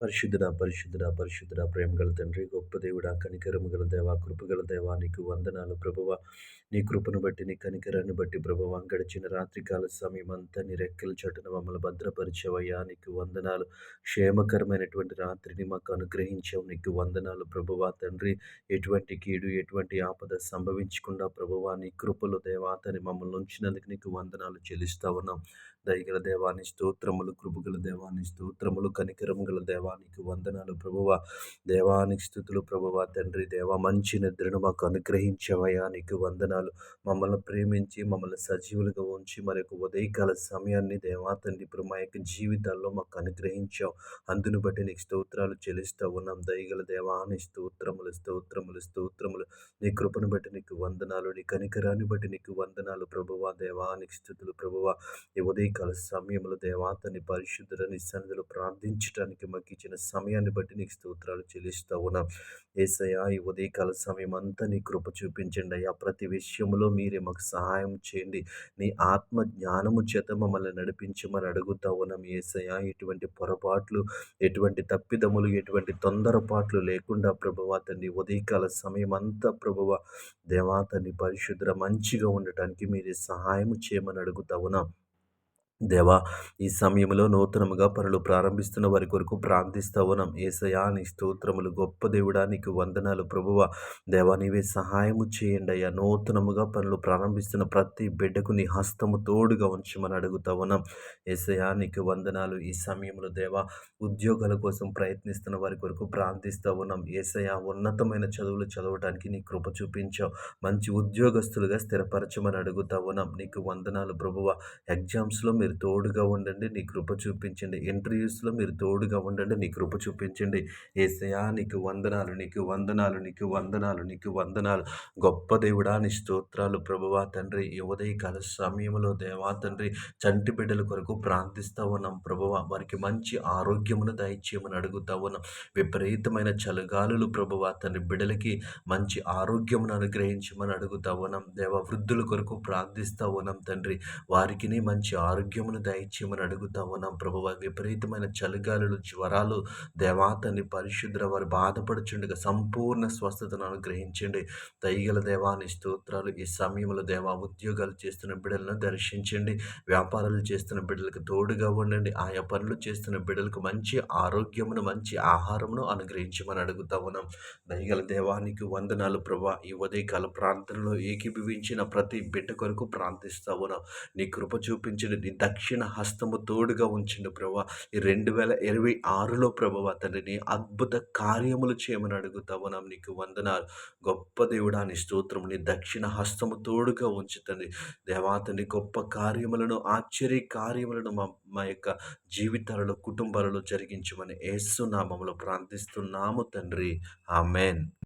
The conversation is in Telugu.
పరిశుద్ధుడ పరిశుద్ధుడ పరిశుద్ధుడ ప్రేమ గల తండ్రి గొప్ప దేవుడా కనికరము గల దేవ కృపగల దేవా నీకు వందనాలు ప్రభువ. నీ కృపను బట్టి నీ కనికరాన్ని బట్టి ప్రభువ గడిచిన రాత్రికాల సమయం అంతా నీ రెక్కల చటున మమ్మల్ని భద్రపరిచవయ్యా. నీకు వందనాలు. క్షేమకరమైనటువంటి రాత్రిని మాకు అనుగ్రహించావు. నీకు వందనాలు ప్రభువ తండ్రి. ఎటువంటి కీడు ఎటువంటి ఆపద సంభవించకుండా ప్రభువ నీ కృపలు దేవాతని మమ్మల్ని ఉంచినందుకు నీకు వందనాలు చెల్లిస్తా ఉన్నాం. దయగల దేవాని స్తోత్రములు కృపగల దేవాని స్తోత్రములు కనికరము గల దేవ దేవానికి వందనాలు ప్రభువ. దేవానికి స్థుతులు ప్రభువ తండ్రి దేవ. మంచి నిద్రను మాకు అనుగ్రహించవయా నీకు వందనాలు. మమ్మల్ని ప్రేమించి మమ్మల్ని సజీవులుగా ఉంచి మరి యొక్క ఉదయకాల సమయాన్ని దేవా తండ్రి ఇప్పుడు మా యొక్క జీవితాల్లో మాకు అనుగ్రహించావు. అందును బట్టి నీకు స్తోత్రాలు చెల్లిస్తూ ఉన్నాం. దయగల దేవాని స్తోత్రములు స్తోత్రములు స్తోత్రములు. నీ కృపను బట్టి నీకు వందనాలు. నీ కనికరాన్ని బట్టి నీకు వందనాలు ప్రభువ. దేవానికి స్థుతులు ప్రభువ. ఈ ఉదయకాల సమయంలో దేవాతని పరిశుద్ధులని సన్నిధిలో ప్రార్థించడానికి మాకు ఇచ్చిన సమయాన్ని బట్టి నీకు స్తోత్రాలు చెల్లిస్తూ ఉన్నాం. ఏసయ్యా ఈ ఉదయకాల సమయం అంతా నీ కృప చూపించండి అయ్యా. ప్రతి విషయంలో మీరే మాకు సహాయం చేయండి. నీ ఆత్మ జ్ఞానము చేత మమ్మల్ని నడిపించమని అడుగుతా ఉన్నాం. ఏసయ్యా ఎటువంటి పొరపాట్లు ఎటువంటి తప్పిదములు ఎటువంటి తొందరపాట్లు లేకుండా ప్రభువ తండ్రి ఉదయకాల సమయం అంతా ప్రభువ దేవాతని పరిశుద్ర మంచిగా ఉండటానికి మీరే సహాయం చేయమని అడుగుతా ఉన్నాం. దేవా ఈ సమయంలో నూతనముగా పనులు ప్రారంభిస్తున్న వారి కొరకు ప్రార్థిస్తా ఉన్నాం ఏసయా నీ స్తోత్రములు గొప్ప దేవుడా నీకు వందనాలు ప్రభువ. దేవా నీవే సహాయము చేయండి అయ్యా. నూతనముగా పనులు ప్రారంభిస్తున్న ప్రతి బిడ్డకు నీ హస్తము తోడుగా ఉంచమని అడుగుతా ఉన్నాం ఏసయా నీకు వందనాలు. ఈ సమయంలో దేవా ఉద్యోగాల కోసం ప్రయత్నిస్తున్న వారి కొరకు ప్రార్థిస్తూ ఉన్నాం ఏసయా ఉన్నతమైన చదువులు చదవడానికి నీ కృప చూపించావు. మంచి ఉద్యోగస్తులుగా స్థిరపరచమని అడుగుతా ఉన్నాం నీకు వందనాలు ప్రభువ. ఎగ్జామ్స్లో మీరు తోడుగా ఉండండి నీ కృప చూపించండి. ఇంటర్వ్యూస్లో మీరు తోడుగా ఉండండి నీ కృప చూపించండి. ఏసయా నీకు వందనాలు నీకు వందనాలు నీకు వందనాలు నీకు వందనాలు. గొప్ప దేవుడా నీ స్తోత్రాలు ప్రభువా తండ్రి. యువదయ కాల సమయంలో దేవా తండ్రి చంటి బిడ్డల కొరకు ప్రార్థిస్తూ ఉన్నాం ప్రభువ. వారికి మంచి ఆరోగ్యమును దయచేయమని అడుగుతా ఉన్నాం. విపరీతమైన చలిగాలులు ప్రభువ తండ్రి. బిడ్డలకి మంచి ఆరోగ్యమును అనుగ్రహించమని అడుగుతా ఉన్నాం. దేవ వృద్ధుల కొరకు ప్రార్థిస్తూ ఉన్నాం తండ్రి. వారికి మంచి ఆరోగ్యం ఆరోగ్యమును దయచేయమని అడుగుతా ఉన్నాం విపరీతమైన చలిగాలులు జ్వరాలు దేవాతని పరిశుద్ర వారు బాధపడుచుండగా సంపూర్ణ స్వస్థతను అనుగ్రహించండి. దయగల దేవాని స్తోత్రాలు ఈ సమయంలో దేవా ఉద్యోగాలు చేస్తున్న బిడ్డలను దర్శించండి. వ్యాపారాలు చేస్తున్న బిడ్డలకు తోడుగా ఉండండి. ఆయా పనులు చేస్తున్న బిడ్డలకు మంచి ఆరోగ్యమును మంచి ఆహారమును అనుగ్రహించమని అడుగుతా ఉన్నాం దయగల దేవానికి వందనాలు ప్రభా ఈ ఉదయకాల ప్రాంతంలో ఏకీభవించిన ప్రతి బిడ్డ కొరకు ప్రార్థిస్తా ఉన్నాం నీ కృప చూపించిన నీ దక్షిణ హస్తము తోడుగా ఉంచిండు ప్రభా. ఈ రెండు వేల ఇరవై ఆరులో ప్రభావ తండ్రిని అద్భుత కార్యములు చేయమని అడుగుతావు నా నీకు వందనాలు. గొప్ప దేవుడా నీ స్తోత్రం నీ దక్షిణ హస్తము తోడుగా ఉంచుతండి దేవాతని గొప్ప కార్యములను ఆశ్చర్య కార్యములను మా మా యొక్క జీవితాలలో కుటుంబాలలో జరిగించమని ఏసునామములో ప్రార్థిస్తున్నాము తండ్రి. ఆమెన్.